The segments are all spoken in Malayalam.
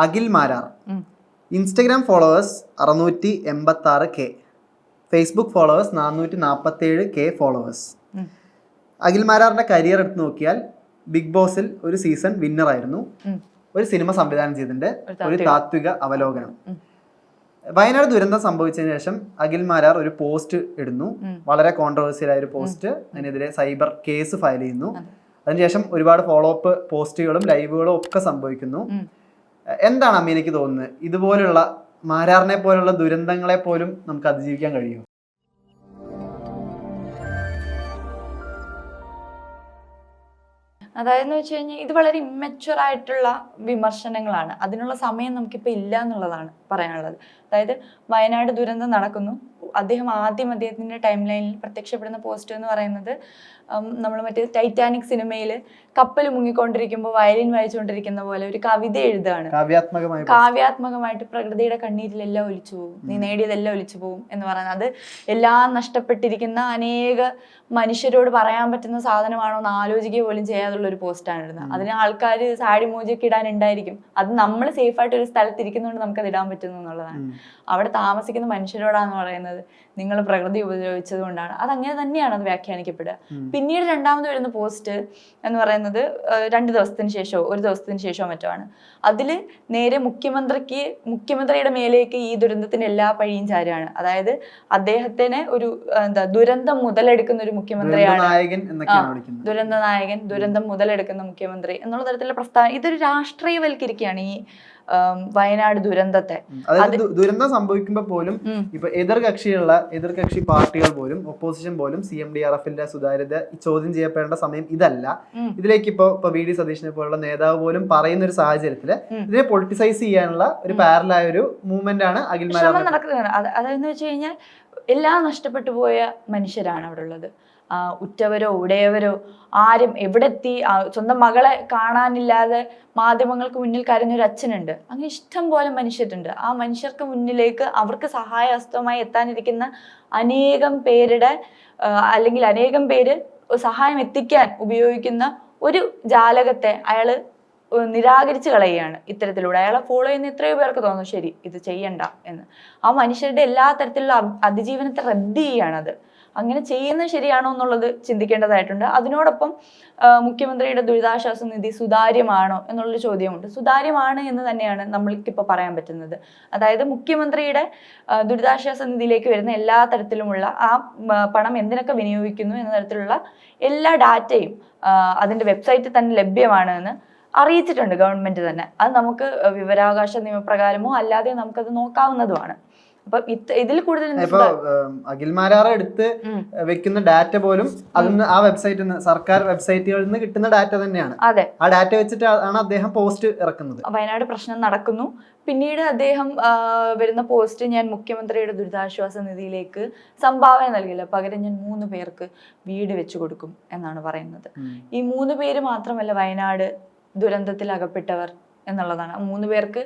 അഖിൽ മാരാർ. ഇൻസ്റ്റഗ്രാം ഫോളോവേഴ്സ് അറുന്നൂറ്റി എൺപത്തി ആറ് കെ ഫേസ്ബുക്ക് ഫോളോവേഴ്സ് നാനൂറ്റി നാൽപ്പത്തി ഏഴ് കെ ഫോളോവേഴ്സ്. അഖിൽ മാരാറിന്റെ കരിയർ എടുത്ത് നോക്കിയാൽ ബിഗ് ബോസിൽ ഒരു സീസൺ വിന്നർ ആയിരുന്നു. ഒരു സിനിമ സംവിധാനം ചെയ്തിട്ടുണ്ട്. ഒരു താത്വിക. അവലോകനം. വയനാട് ദുരന്തം സംഭവിച്ചതിന് ശേഷം അഖിൽ മാരാർ ഒരു പോസ്റ്റ് ഇടുന്നു. വളരെ കോൺട്രവേഴ്സ്യൽ ആയ ഒരു പോസ്റ്റ് അതിനെതിരെ സൈബർ കേസ് ഫയൽ ചെയ്യുന്നു. അതെ. അതിനുശേഷം ഒരുപാട് ഫോളോ അപ്പ് പോസ്റ്റുകളും ലൈവുകളും ഒക്കെ സംഭവിക്കുന്നു. എന്താണ് അമ്മീനക്ക് തോന്നുന്നത്? ഇതുപോലുള്ള മാരാറിനെ പോലുള്ള ദുരന്തങ്ങളെ പോലും നമുക്ക് അതിജീവിക്കാൻ കഴിയും അതായത് വെച്ച് കഴിഞ്ഞാൽ ഇത് വളരെ ഇമ്മച്വർ ആയിട്ടുള്ള വിമർശനങ്ങളാണ്. അതിനുള്ള സമയം നമുക്കിപ്പോൾ ഇല്ല എന്നുള്ളതാണ് പറയാനുള്ളത്. അതായത് വയനാട് ദുരന്തം നടക്കുന്നു. അദ്ദേഹം ആദ്യം അദ്ദേഹത്തിന്റെ ടൈം ലൈനിൽ പ്രത്യക്ഷപ്പെടുന്ന പോസ്റ്റ് എന്ന് പറയുന്നത് നമ്മൾ മറ്റേ ടൈറ്റാനിക് സിനിമയിൽ കപ്പൽ മുങ്ങിക്കൊണ്ടിരിക്കുമ്പോൾ വയലിൻ വായിച്ചുകൊണ്ടിരിക്കുന്ന പോലെ ഒരു കവിത എഴുതാണ് കാവ്യാത്മകമായ കാവ്യാത്മകമായിട്ട് പ്രകൃതിയുടെ കണ്ണീരിലെല്ലാം ഒലിച്ചു പോകും നീ നേടിയതെല്ലാം ഒലിച്ചു പോകും എന്ന് പറയുന്നത്. അത് എല്ലാം നഷ്ടപ്പെട്ടിരിക്കുന്ന അനേക മനുഷ്യരോട് പറയാൻ പറ്റുന്ന സാധനമാണോ എന്ന് ആലോചിക്കുക പോലും ചെയ്യാതുള്ള ഒരു പോസ്റ്റാണ് ഇടുന്നത്. അതിന് ആൾക്കാർ സാടി മോജിയൊക്കെ ഇടാനുണ്ടായിരിക്കും. അത് നമ്മൾ സേഫായിട്ട് ഒരു സ്ഥലത്തിരിക്കുന്നതുകൊണ്ട് നമുക്കത് ഇടാൻ പറ്റുന്നു എന്നുള്ളതാണ്. അവിടെ താമസിക്കുന്ന മനുഷ്യരോടാന്ന് പറയുന്നത് നിങ്ങൾ പ്രകൃതി ഉപദ്രവിച്ചത് കൊണ്ടാണ്. അത് അങ്ങനെ തന്നെയാണ് അത് വ്യാഖ്യാനിക്കപ്പെടുക. പിന്നീട് രണ്ടാമത് വരുന്ന പോസ്റ്റ് എന്ന് പറയുന്നത് രണ്ട് ദിവസത്തിന് ശേഷമോ ഒരു ദിവസത്തിന് ശേഷമോ മറ്റോ ആണ്. അതിൽ നേരെ മുഖ്യമന്ത്രിക്ക് മുഖ്യമന്ത്രിയുടെ മേലേക്ക് ഈ ദുരന്തത്തിന്റെ എല്ലാ പഴിയും ചാരുകയാണ്. അതായത് അദ്ദേഹത്തിനെ ഒരു എന്താ ദുരന്തം മുതലെടുക്കുന്ന ഒരു മുഖ്യമന്ത്രിയാണ്. ദുരന്ത നായകൻ ദുരന്തം മുതലെടുക്കുന്ന മുഖ്യമന്ത്രി എന്നുള്ള തരത്തിലുള്ള പ്രസ്താവന. ഇതൊരു രാഷ്ട്രീയവൽക്കരിക്കുകയാണ് ഈ വയനാട് ദുരന്തത്തെ. അതായത് ദുരന്തം സംഭവിക്കുമ്പോൾ പോലും. ഇപ്പൊ എതിർകക്ഷിയുള്ള എതിർകക്ഷി പാർട്ടികൾ പോലും ഒപ്പോസിഷൻ പോലും സി എം ഡി ആർ എഫിന്റെ സുതാര്യത ചോദ്യം ചെയ്യപ്പെടേണ്ട സമയം ഇതല്ല. ഇതിലേക്ക് ഇപ്പൊ ഇപ്പൊ വി ഡി സതീഷിനെ പോലുള്ള നേതാവ് പോലും പറയുന്ന ഒരു സാഹചര്യത്തിൽ ഇതിനെ പൊളിറ്റിസൈസ് ചെയ്യാനുള്ള ഒരു പാരലായ ഒരു മൂവ്മെന്റ് ആണ് അഖിൽ അത് അതെന്ന് വെച്ച് കഴിഞ്ഞാൽ എല്ലാം നഷ്ടപ്പെട്ടു പോയ മനുഷ്യരാണ് അവിടെ ഉള്ളത് ഉറ്റവരോ ഉടയവരോ ആരും എവിടെത്തി സ്വന്തം മകളെ കാണാനില്ലാതെ മാധ്യമങ്ങൾക്ക് മുന്നിൽ കരഞ്ഞൊരു അച്ഛനുണ്ട്. അങ്ങനെ ഇഷ്ടം പോലെ മനുഷ്യരുണ്ട്. ആ മനുഷ്യർക്ക് മുന്നിലേക്ക് അവർക്ക് സഹായഹസ്തമായി എത്താനിരിക്കുന്ന അനേകം പേരുടെ അല്ലെങ്കിൽ അനേകം പേര് സഹായം എത്തിക്കാൻ ഉപയോഗിക്കുന്ന ഒരു ജാലകത്തെ അയാൾ നിരാകരിച്ച് കളയുകയാണ് ഇത്തരത്തിലൂടെ. അയാളെ ഫോളോ ചെയ്യുന്ന എത്രയോ പേർക്ക് തോന്നും ശരി ഇത് ചെയ്യണ്ട എന്ന്. ആ മനുഷ്യരുടെ എല്ലാ തരത്തിലുള്ള അതിജീവനത്തെ റദ്ദ് ചെയ്യുകയാണ് അത്. അങ്ങനെ ചെയ്യുന്നത് ശരിയാണോ എന്നുള്ളത് ചിന്തിക്കേണ്ടതായിട്ടുണ്ട്. അതിനോടൊപ്പം മുഖ്യമന്ത്രിയുടെ ദുരിതാശ്വാസ നിധി സുതാര്യമാണോ എന്നുള്ളൊരു ചോദ്യമുണ്ട്. സുതാര്യമാണ് എന്ന് തന്നെയാണ് നമ്മൾക്കിപ്പോൾ പറയാൻ പറ്റുന്നത്. അതായത് മുഖ്യമന്ത്രിയുടെ ദുരിതാശ്വാസ നിധിയിലേക്ക് വരുന്ന എല്ലാ തരത്തിലുമുള്ള ആ പണം എന്തിനൊക്കെ വിനിയോഗിക്കുന്നു എന്ന തരത്തിലുള്ള എല്ലാ ഡാറ്റയും അതിന്റെ വെബ്സൈറ്റിൽ തന്നെ ലഭ്യമാണ് എന്ന് അറിയിച്ചിട്ടുണ്ട് ഗവൺമെന്റ് തന്നെ. അത് നമുക്ക് വിവരാവകാശ നിയമപ്രകാരമോ അല്ലാതെ നമുക്കത് നോക്കാവുന്നതുമാണ്. അപ്പൊ ഇതിൽ കൂടുതൽ അഖിൽമാരാറ ഇപ്പൊ എടുത്ത് വെക്കുന്ന ഡാറ്റ പോലും അതിന്ന് ആ വെബ്സൈറ്റിൽ നിന്ന് സർക്കാർ വെബ്സൈറ്റുകളിൽ നിന്ന് കിട്ടുന്ന ഡാറ്റ തന്നെയാണ്. അതെ. ആ ഡാറ്റ വെച്ചിട്ട് ആണ് അദ്ദേഹം പോസ്റ്റ് ഇറക്കുന്നത്. വയനാട് പ്രശ്നം നടക്കുന്നു. പിന്നീട് അദ്ദേഹം വരുന്ന പോസ്റ്റ് ഞാൻ മുഖ്യമന്ത്രിയുടെ ദുരിതാശ്വാസ നിധിയിലേക്ക് സംഭാവന നൽകില്ല പകരം ഞാൻ മൂന്ന് പേർക്ക് വീട് വെച്ചു കൊടുക്കും എന്നാണ് പറയുന്നത്. ഈ മൂന്ന് പേര് മാത്രമല്ല വയനാട് ദുരന്തത്തിൽ അകപ്പെട്ടവർ എന്നുള്ളതാണ്. മൂന്ന് പേർക്ക്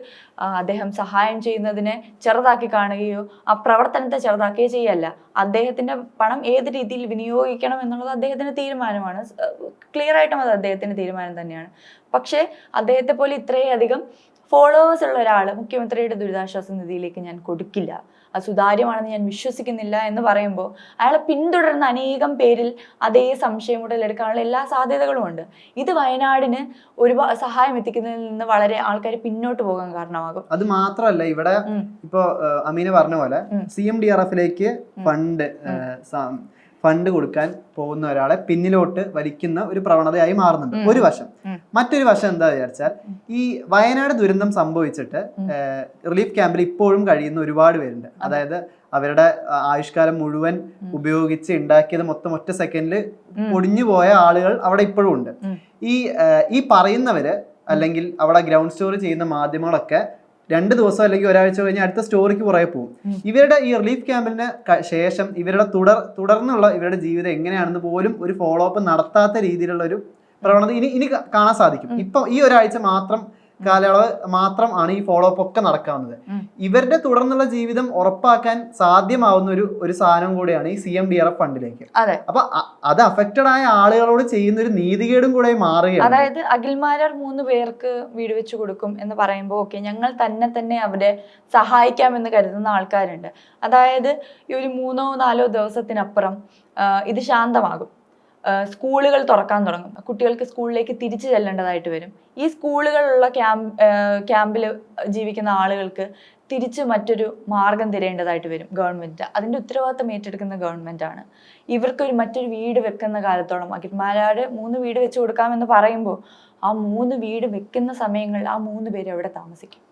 അദ്ദേഹം സഹായം ചെയ്യുന്നതിനെ ചെറുതാക്കി കാണുകയോ ആ പ്രവർത്തനത്തെ ചെറുതാക്കുകയോ ചെയ്യല്ല. അദ്ദേഹത്തിന്റെ പണം ഏത് രീതിയിൽ വിനിയോഗിക്കണം എന്നുള്ളത് അദ്ദേഹത്തിന്റെ തീരുമാനമാണ്. ക്ലിയർ ആയിട്ടും അത് അദ്ദേഹത്തിന്റെ തീരുമാനം തന്നെയാണ്. പക്ഷേ അദ്ദേഹത്തെ പോലെ ഇത്രയധികം ഫോളോവേഴ്സ് ഉള്ള ഒരാൾ മുഖ്യമന്ത്രിയുടെ ദുരിതാശ്വാസ നിധിയിലേക്ക് ഞാൻ കൊടുക്കില്ല. അത് സുതാര്യമാണെന്ന് ഞാൻ വിശ്വസിക്കുന്നില്ല എന്ന് പറയുമ്പോൾ അയാളെ പിന്തുടരുന്ന അനേകം പേരിൽ അതേ സംശയം ഉടലെടുക്കാനുള്ള എല്ലാ സാധ്യതകളും ഉണ്ട്. ഇത് വയനാടിന് ഒരു സഹായം എത്തിക്കുന്നതിൽ നിന്ന് വളരെ ആൾക്കാർ പിന്നോട്ട് പോകാൻ കാരണമാകും. അത് മാത്രമല്ല ഇവിടെ ഇപ്പോ അമീന പറഞ്ഞ പോലെ. സി എം ഡി ആർ എഫിലേക്ക് ഫണ്ട് ഫണ്ട് കൊടുക്കാൻ പോകുന്ന ഒരാളെ പിന്നിലോട്ട് വലിക്കുന്ന ഒരു പ്രവണതയായി മാറുന്നുണ്ട്. ഒരു വശം. മറ്റൊരു വശം എന്താ വിചാരിച്ചാൽ ഈ വയനാട് ദുരന്തം സംഭവിച്ചിട്ട് റിലീഫ് ക്യാമ്പിൽ ഇപ്പോഴും കഴിയുന്ന ഒരുപാട് പേരുണ്ട്. അതായത് അവരുടെ ആയുഷ്കാലം മുഴുവൻ ഉപയോഗിച്ച് ഉണ്ടാക്കിയത് മൊത്തം ഒറ്റ സെക്കൻഡിൽ. പൊടിഞ്ഞു പോയ ആളുകൾ അവിടെ ഇപ്പോഴും ഉണ്ട്. ഈ ഈ പറയുന്നവര് അല്ലെങ്കിൽ അവിടെ ഗ്രൗണ്ട് സ്റ്റോറി ചെയ്യുന്ന മാധ്യമങ്ങളൊക്കെ രണ്ട് ദിവസം അല്ലെങ്കിൽ ഒരാഴ്ച കഴിഞ്ഞ് അടുത്ത സ്റ്റോറിക്ക് പുറകെ പോകും. ഇവരുടെ ഈ റിലീഫ് ക്യാമ്പിന് ശേഷം ഇവരുടെ തുടർ തുടർന്നുള്ള ഇവരുടെ ജീവിതം എങ്ങനെയാണെന്ന് പോലും ഒരു ഫോളോ അപ്പ് നടത്താത്ത രീതിയിലുള്ള ഒരു പ്രവണത ഇനി ഇനി കാണാൻ സാധിക്കും. ഇപ്പം ഇപ്പൊ ഈ ഒരാഴ്ച മാത്രം കാലയളവ് മാത്രം ആണ് ഈ ഫോളോ അപ്പ് ഒക്കെ നടക്കാവുന്നത്. ഇവരുടെ തുടർന്നുള്ള ജീവിതം ഉറപ്പാക്കാൻ സാധ്യമാവുന്ന ഒരു ഒരു സാധനം കൂടിയാണ് ഈ C M D R F ഫണ്ടിലേക്ക്. അപ്പൊ അത് അഫക്റ്റഡ് ആയ ആളുകളോട് ചെയ്യുന്ന ഒരു നീതികേടും കൂടെ മാറുകയാണ്. അതായത് അഖിൽമാരാർ മൂന്ന് പേർക്ക് വീട് വെച്ച് കൊടുക്കും എന്ന് പറയുമ്പോൾ ഓക്കെ ഞങ്ങൾ തന്നെ തന്നെ അവരെ സഹായിക്കാമെന്ന് കരുതുന്ന ആൾക്കാരുണ്ട്. അതായത് ഈ ഒരു മൂന്നോ നാലോ ദിവസത്തിനപ്പുറം ഇത് ശാന്തമാകും. സ്കൂളുകൾ തുറക്കാൻ തുടങ്ങും. കുട്ടികൾക്ക് സ്കൂളിലേക്ക് തിരിച്ചു ചെല്ലേണ്ടതായിട്ട് വരും. ഈ സ്കൂളുകളുള്ള ക്യാമ്പ് ക്യാമ്പിൽ ജീവിക്കുന്ന ആളുകൾക്ക് തിരിച്ച് മറ്റൊരു മാർഗം തിരയേണ്ടതായിട്ട് വരും ഗവൺമെന്റ് അതിന്റെ ഉത്തരവാദിത്തം ഏറ്റെടുക്കുന്ന ഗവൺമെന്റ് ആണ്. ഇവർക്കൊരു മറ്റൊരു വീട് വെക്കുന്ന കാലത്തോളം അഖിൽമാരാട് മൂന്ന് വീട് വെച്ച് കൊടുക്കാമെന്ന് പറയുമ്പോൾ ആ മൂന്ന് വീട് വെക്കുന്ന സമയങ്ങളിൽ ആ മൂന്ന് പേര് അവിടെ താമസിക്കും.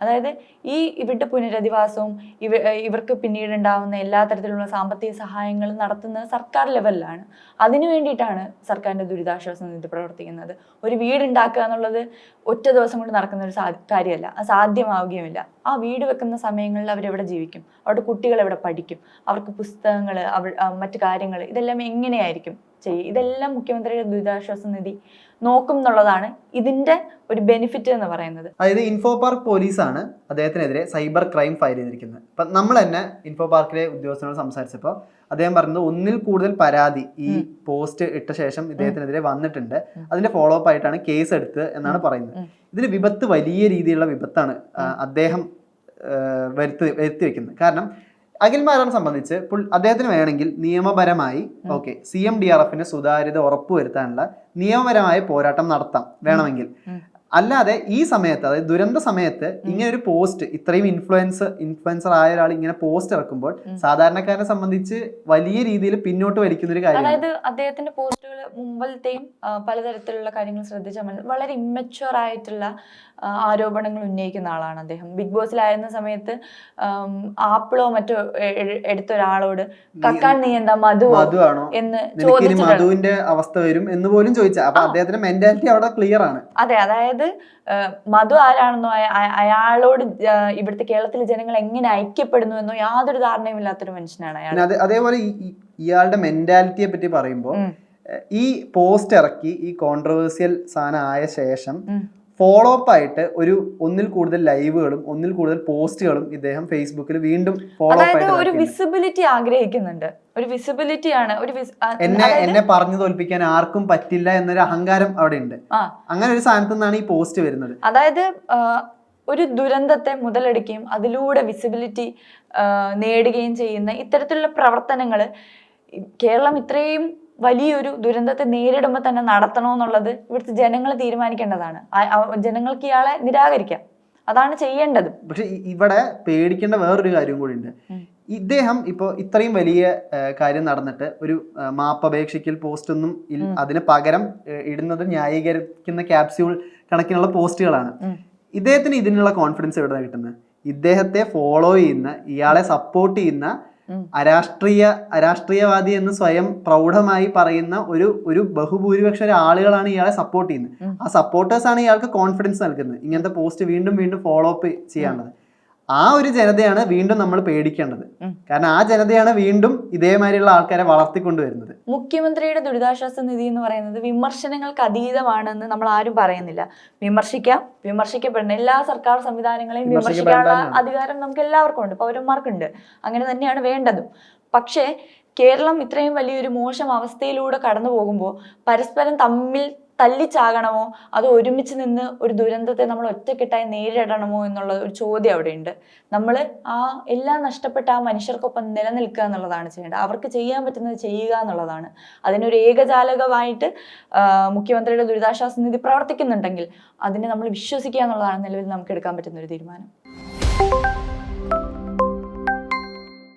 അതായത് ഈ ഇവരുടെ പുനരധിവാസവും ഇവ ഇവർക്ക് പിന്നീട് ഉണ്ടാകുന്ന എല്ലാ തരത്തിലുള്ള സാമ്പത്തിക സഹായങ്ങളും നടത്തുന്നത് സർക്കാർ ലെവലിലാണ്. അതിനു വേണ്ടിയിട്ടാണ് സർക്കാരിന്റെ ദുരിതാശ്വാസ നിധി പ്രവർത്തിക്കുന്നത്. ഒരു വീടുണ്ടാക്കുക എന്നുള്ളത് ഒറ്റ ദിവസം കൊണ്ട് നടക്കുന്ന ഒരു സാ കാര്യമല്ല. അത് സാധ്യമാവുകയുമില്ല. ആ വീട് വെക്കുന്ന സമയങ്ങളിൽ അവരെവിടെ ജീവിക്കും? അവരുടെ കുട്ടികൾ എവിടെ പഠിക്കും? അവർക്ക് പുസ്തകങ്ങൾ അവ ആ, മറ്റു കാര്യങ്ങൾ ഇതെല്ലാം എങ്ങനെയായിരിക്കും ചെയ്യുക ഇതെല്ലാം മുഖ്യമന്ത്രിയുടെ ദുരിതാശ്വാസ നിധി നോക്കും എന്നുള്ളതാണ് ഇതിന്റെ ഒരു ബെനിഫിറ്റ് എന്ന് പറയുന്നത്. അതായത് ഇൻഫോ പാർക്ക് പോലീസാണ് അദ്ദേഹത്തിനെതിരെ സൈബർ ക്രൈം ഫയൽ ചെയ്തിരിക്കുന്നത്. അപ്പം നമ്മൾ തന്നെ ഇൻഫോ പാർക്കിലെ ഉദ്യോഗസ്ഥനോട് സംസാരിച്ചപ്പോൾ അദ്ദേഹം പറഞ്ഞത് ഒന്നിൽ കൂടുതൽ പരാതി ഈ പോസ്റ്റ് ഇട്ട ശേഷം ഇദ്ദേഹത്തിനെതിരെ വന്നിട്ടുണ്ട്. അതിന്റെ ഫോളോ അപ്പ് ആയിട്ടാണ് കേസ് എടുത്തത് എന്നാണ് പറയുന്നത്. ഇതിൽ വിപത്ത് വലിയ രീതിയിലുള്ള വിപത്താണ് അദ്ദേഹം വരുത്തി വരുത്തി വെക്കുന്നത്. കാരണം അഖിൽമാരാനെ സംബന്ധിച്ച് അദ്ദേഹത്തിന് വേണമെങ്കിൽ നിയമപരമായി okay C M D R എഫിന് സുതാര്യത ഉറപ്പുവരുത്താനുള്ള നിയമപരമായ പോരാട്ടം നടത്താം വേണമെങ്കിൽ. അല്ലാതെ ഈ സമയത്ത് അതായത് ദുരന്ത സമയത്ത് ഇങ്ങനെ ഒരു പോസ്റ്റ് ഇത്രയും ഇൻഫ്ലുവൻസ് ഇൻഫ്ലുവൻസർ ആയ ഒരാൾ ഇങ്ങനെ പോസ്റ്റ് ഇറക്കുമ്പോൾ. സാധാരണക്കാരനെ സംബന്ധിച്ച് വലിയ രീതിയിൽ പിന്നോട്ട് വലിക്കുന്ന ഒരു കാര്യം അതായത് അദ്ദേഹത്തിന്റെ പോസ്റ്റുകൾ മുമ്പത്തെയും പലതരത്തിലുള്ള കാര്യങ്ങൾ ശ്രദ്ധിച്ചാൽ വളരെ ഇമ്മച്ചുവർ ആയിട്ടുള്ള ആരോപണങ്ങൾ ഉന്നയിക്കുന്ന ആളാണ് അദ്ദേഹം. ബിഗ് ബോസിലായിരുന്ന സമയത്ത് ആപ്പിളോ മറ്റോ എടുത്ത ഒരാളോട് കക്കാൻ നീ എന്താ മധു എന്ന് മധുവിന്റെ അവസ്ഥ വരും എന്ന് പോലും ചോദിച്ച. അപ്പൊ അദ്ദേഹത്തിന്റെ മെന്റാലിറ്റി അവിടെ ക്ലിയർ ആണ്. അതെ അതായത് മധു ആരാണെന്നോ അയ- അയ- അയാളോട് ഇവിടുത്തെ കേരളത്തിലെ ജനങ്ങൾ എങ്ങനെ ഐക്യപ്പെടുന്നു എന്നോ യാതൊരു ധാരണയും ഇല്ലാത്തൊരു മനുഷ്യനാണ് അയാൾ. അതേപോലെ ഇയാളുടെ മെന്റാലിറ്റിയെ പറ്റി പറയുമ്പോൾ ഈ പോസ്റ്റ് ഇറക്കി ഈ കോൺട്രവേഴ്സ്യൽ സാധനം ആയ ശേഷം. ഫോളോ അപ്പ് ആയിട്ട് ഒരു ഒന്നിൽ കൂടുതൽ ലൈവുകളും ഒന്നിൽ കൂടുതൽ പോസ്റ്റുകളും ഇദ്ദേഹം ഫേസ്ബുക്കിൽ വീണ്ടും ഫോളോ അപ്പ് ആയിട്ട് ഒരു വിസിബിലിറ്റി ആഗ്രഹിക്കുന്നുണ്ട്. ഒരു വിസിബിലിറ്റി ആണ്. ഒരു എന്നെ എന്നെ പറഞ്ഞു തോൽപ്പിക്കാൻ ആർക്കും പറ്റില്ല എന്നൊരു അഹങ്കാരം അവിടെ ഉണ്ട്. അങ്ങനെ ഒരു സ്ഥാനത്ത് നിന്നാണ് ഈ പോസ്റ്റ് വരുന്നത്. അതായത് ഒരു ദുരന്തത്തെ മുതലെടുക്കുകയും അതിലൂടെ വിസിബിലിറ്റി നേടുകയും ചെയ്യുന്ന ഇത്തരത്തിലുള്ള പ്രവർത്തനങ്ങൾ കേരളം ഇത്രയും വലിയൊരു ദുരന്തത്തെ നേരിടുമ്പോൾ തന്നെ നടത്തണമെന്നുള്ളത് ഇവിടുത്തെ ജനങ്ങൾ തീരുമാനിക്കേണ്ടതാണ്. ജനങ്ങൾക്ക് ഇയാളെ നിരാകരിക്കാം. അതാണ് ചെയ്യേണ്ടത്. പക്ഷെ ഇവിടെ പേടിക്കേണ്ട വേറൊരു കാര്യം കൂടി ഉണ്ട് ഇദ്ദേഹം ഇപ്പോൾ ഇത്രയും വലിയ കാര്യം നടന്നിട്ട് ഒരു മാപ്പപേക്ഷയ്ക്കൽ മാപ്പപേക്ഷിക്കൽ പോസ്റ്റ് ഒന്നും അതിന് പകരം ഇടുന്നത് ന്യായീകരിക്കുന്ന ക്യാപ്സ്യൂൾ കണക്കിനുള്ള പോസ്റ്റുകളാണ്. ഇദ്ദേഹത്തിന് ഇതിനുള്ള കോൺഫിഡൻസ് എവിടെ കിട്ടുന്നത്? ഇദ്ദേഹത്തെ ഫോളോ ചെയ്യുന്ന ഇയാളെ സപ്പോർട്ട് ചെയ്യുന്ന. അരാഷ്ട്രീയ അരാഷ്ട്രീയവാദി എന്ന് സ്വയം പ്രൗഢമായി പറയുന്ന ഒരു ഒരു ബഹുഭൂരിപക്ഷ ആളുകളാണ് ഇയാളെ സപ്പോർട്ട് ചെയ്യുന്നത്. ആ സപ്പോർട്ടേഴ്സ് ആണ് ഇയാൾക്ക് കോൺഫിഡൻസ് നൽകുന്നത്. ഇങ്ങനത്തെ പോസ്റ്റ് വീണ്ടും വീണ്ടും ഫോളോ അപ്പ് ചെയ്യാനുള്ളത്. ആ ഒരു ജനതയാണ് വീണ്ടും നമ്മൾ പേടിക്കേണ്ടത്. കാരണം ആ ജനതയാണ് വീണ്ടും ഇതേമാതിരിയുള്ള ആൾക്കാരെ വളർത്തിക്കൊണ്ടുവരുന്നത്. മുഖ്യമന്ത്രിയുടെ ദുരിതാശ്വാസ നിധി എന്ന് പറയുന്നത് വിമർശനങ്ങൾക്ക് അതീതമാണെന്ന് നമ്മൾ ആരും പറയുന്നില്ല. വിമർശിക്കാം വിമർശിക്കപ്പെടണം. എല്ലാ സർക്കാർ സംവിധാനങ്ങളെയും വിമർശിക്കാനുള്ള അധികാരം നമുക്ക് എല്ലാവർക്കും ഉണ്ട്. പൗരന്മാർക്കുണ്ട്. അങ്ങനെ തന്നെയാണ് വേണ്ടതും. പക്ഷേ കേരളം ഇത്രയും വലിയൊരു മോശം അവസ്ഥയിലൂടെ കടന്നു പോകുമ്പോൾ പരസ്പരം തമ്മിൽ തല്ലിച്ചാകണമോ അതോ ഒരുമിച്ച് നിന്ന് ഒരു ദുരന്തത്തെ നമ്മൾ ഒറ്റക്കെട്ടായി നേരിടണമോ എന്നുള്ള ഒരു ചോദ്യം അവിടെ ഉണ്ട് നമ്മൾ ആ എല്ലാം നഷ്ടപ്പെട്ട ആ മനുഷ്യർക്കൊപ്പം നിലനിൽക്കുക എന്നുള്ളതാണ് ചെയ്യേണ്ടത്. അവർക്ക് ചെയ്യാൻ പറ്റുന്നത് ചെയ്യുക എന്നുള്ളതാണ്. അതിനൊരു ഏകജാലകമായിട്ട് മുഖ്യമന്ത്രിയുടെ ദുരിതാശ്വാസ നിധി പ്രവർത്തിക്കുന്നുണ്ടെങ്കിൽ അതിനെ നമ്മൾ വിശ്വസിക്കുക എന്നുള്ളതാണ് നിലവിൽ നമുക്ക് എടുക്കാൻ പറ്റുന്ന ഒരു തീരുമാനം.